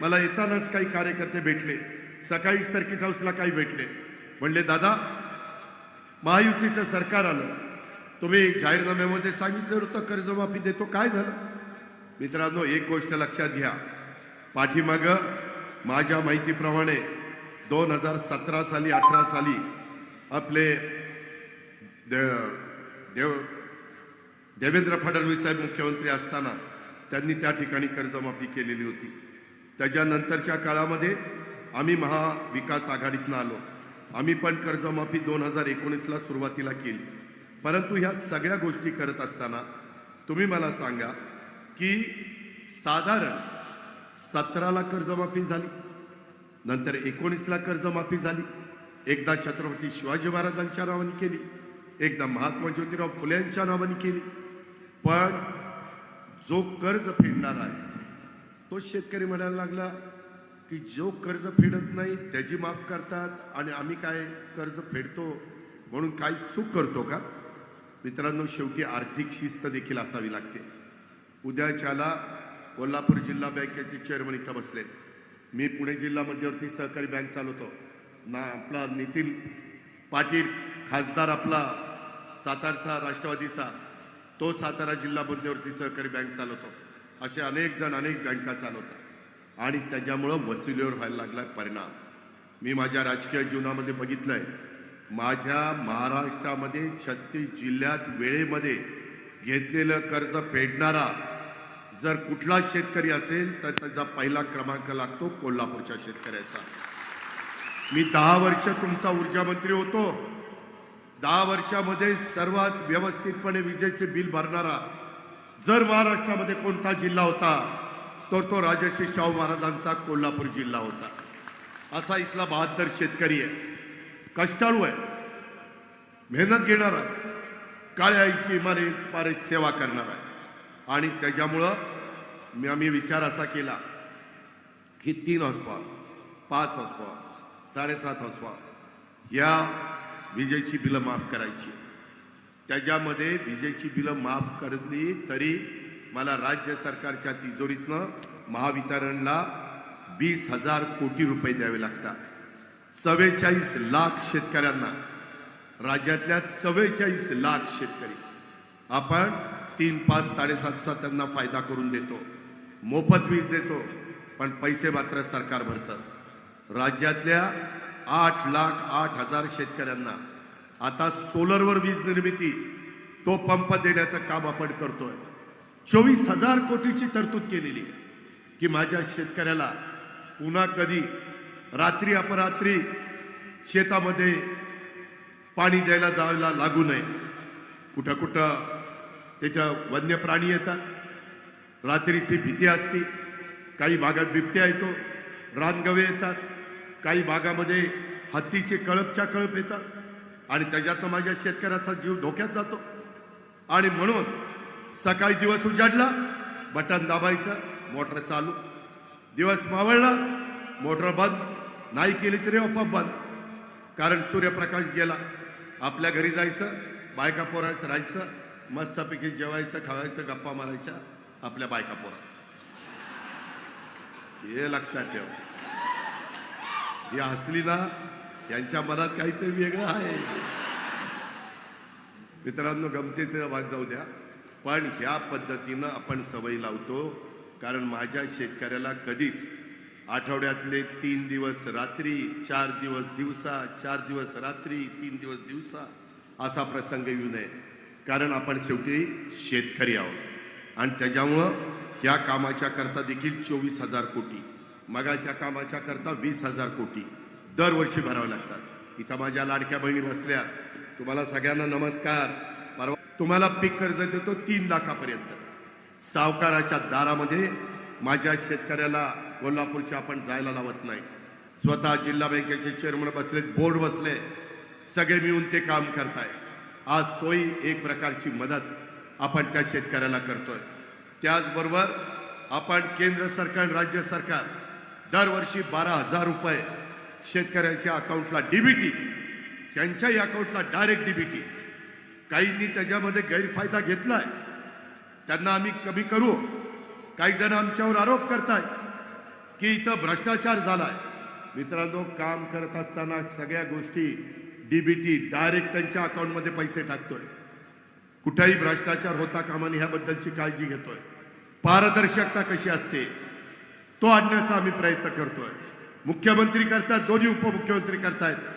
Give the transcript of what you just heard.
मला येतानाच काही कार्यकर्ते भेटले. सकाळी सर्किट हाऊसला काही भेटले. म्हणले दादा महायुतीचं सरकार आलं. तुम्ही जाहीरनाम्यामध्ये सांगितलं होतं कर्जमाफी देतो. काय झालं? मित्रांनो एक गोष्ट लक्षात घ्या. पाठीमाग माझ्या माहितीप्रमाणे दोन हजार सतरा साली अठरा साली आपले दे- देव देवेंद्र फडणवीस साहेब मुख्यमंत्री असताना त्यांनी त्या ठिकाणी कर्जमाफी केलेली होती. त्याच्यानंतरच्या काळामध्ये आम्ही महाविकास आघाडीतनं आलो. आम्ही पण कर्जमाफी दोन हजार एकोणीसला सुरुवातीला केली. परंतु ह्या सगळ्या गोष्टी करत असताना तुम्ही मला सांगा की साधारण सतराला कर्जमाफी झाली नंतर एकोणीसला कर्जमाफी झाली एकदा छत्रपती शिवाजी महाराजांच्या नावाने केली एकदा महात्मा ज्योतिराव फुले यांच्या नावाने केली. पण जो कर्ज फेडणार आहे तो शेतकरी म्हणायला लागला की जो कर्ज फेडत नाही त्याची माफ करतात आणि आम्ही काय कर्ज फेडतो म्हणून काही चूक करतो का? मित्रांनो शेवटी आर्थिक शिस्त देखील असावी लागते. उद्याच्याला कोल्हापूर जिल्हा बँकेचे चेअरमन इथं बसले. मी पुणे जिल्हा मध्यवर्ती सहकारी बँक चालवतो. ना आपला नितीन पाटील खासदार आपला सातारचा राष्ट्रवादीचा तो सातारा जिल्हा मध्यवर्ती सहकारी बँक चालवतो. असे अनेक जण अनेक बँका चालवतात. आणि त्याच्यामुळं वसुलीवर व्हायला लागला परिणाम. मी माझ्या राजकीय जीवनामध्ये बघितलंय. माझ्या महाराष्ट्रामध्ये छत्तीस जिल्ह्यात वेळेमध्ये घेतलेलं कर्ज फेडणारा जर कुठला शेतकरी असेल तर त्याचा पहिला क्रमांक लागतो कोल्हापूरच्या शेतकऱ्याचा. मी दहा वर्ष तुमचा ऊर्जा मंत्री होतो. दहा वर्षामध्ये सर्वात व्यवस्थितपणे विजेचे बिल भरणारा जर महाराष्ट्रामध्ये कोणता जिल्हा होता तर तो राजश्री शाहू महाराजांचा कोल्हापूर जिल्हा होता. असा इथला बहात्तर शेतकरी आहे. कष्टाळू आहे. मेहनत घेणारा काळ्या आईची इमारत पारे सेवा करणार आहे. आणि त्याच्यामुळं मी आम्ही विचार असा केला की तीन हसवा पाच हसवा साडेसात हसवा या विजेची बिलं माफ करायची. त्याच्यामध्ये विजेची बिलं माफ करली तरी मला राज्य सरकारच्या तिजोरीतनं महावितरणला वीस हजार कोटी रुपये द्यावे लागतात. चव्वेचाळीस लाख शेतकऱ्यांना राज्यातल्या चव्वेचाळीस लाख शेतकरी. आपण तीन पाच साडेसातचा त्यांना फायदा करून देतो. मोफत वीज देतो पण पैसे मात्र सरकार भरतं. राज्यातल्या आठ लाख आठ हजार शेतकऱ्यांना आता सोलरवर वीज निर्मिती तो पंप देण्याचं काम आपण करतोय. चोवीस हजार कोटीची तरतूद केलेली की माझ्या शेतकऱ्याला पुन्हा कधी रात्री अपरात्री शेतामध्ये पाणी द्यायला जायला लागू नये. कुठं कुठं त्याच्या वन्य प्राणी येतात. रात्रीची भीती असते. काही भागात बिबट्या येतो. रानगवे येतात. काही भागामध्ये हत्तीचे कळपच्या कळप येतात. आणि त्याच्यातनं माझ्या शेतकऱ्याचा जीव धोक्यात जातो. आणि म्हणून सकाळी दिवस उजाडला बटन दाबायचं मोटर चालू. दिवस मावळला मोटर बंद नाही केली तरी आपोआप बंद. कारण सूर्यप्रकाश गेला. आपल्या घरी जायचं बायका पोरात राहायचं मस्तपैकी जेवायचं खावायचं गप्पा मारायच्या आपल्या बायका पोरात. हे लक्षात ठेव. ही हसली ना यांच्या मनात काहीतरी वेगळं आहे. मित्रांनो गमतीत वाद जाऊ द्या. पण ह्या पद्धतीनं आपण सवय लावतो. कारण माझ्या शेतकऱ्याला कधीच आठवड्यातले तीन दिवस रात्री चार दिवस दिवसा चार दिवस रात्री तीन दिवस दिवसा असा प्रसंग येऊ नये. कारण आपण शेवटी शेतकरी आहोत. आणि त्याच्यामुळं ह्या कामाच्या करता देखील चोवीस हजार कोटी. मगाच्या कामाच्या करता वीस हजार कोटी. दरवर्षी भरावे लागतात. इथं माझ्या लाडक्या बहिणी बसल्या. तुम्हाला सगळ्यांना नमस्कार. परवा तुम्हाला पीक कर्ज देतो तीन लाखापर्यंत. सावकाराच्या दारामध्ये माझ्या शेतकऱ्याला कोल्हापूरच्या आपण जायला लावत नाही. स्वतः जिल्हा बँकेचे चेअरमन बसले बोर्ड बसले. सगळे मिळून ते काम करताय. आज तोही एक प्रकारची मदत आपण त्या शेतकऱ्याला करतोय. त्याचबरोबर आपण केंद्र सरकार आणि राज्य सरकार दरवर्षी बारा हजार रुपये शेतकऱ्यांच्या अकाउंटला डीबीटी त्यांच्याही अकाउंटला डायरेक्ट डीबीटी काहींनी त्याच्यामध्ये गैरफायदा घेतलाय. त्यांना आम्ही कमी करू. काही जण आमच्यावर आरोप करताय की इथं भ्रष्टाचार झालाय. मित्रांनो काम करत असताना सगळ्या गोष्टी डीबीटी डायरेक्ट त्यांच्या अकाउंटमध्ये पैसे टाकतोय. कुठेही भ्रष्टाचार होता कामा नये ह्याबद्दलची काळजी घेतोय. पारदर्शकता कशी असते तो आणण्याचा आम्ही प्रयत्न करतोय. मुख्यमंत्री करतात दोन्ही उपमुख्यमंत्री करतायत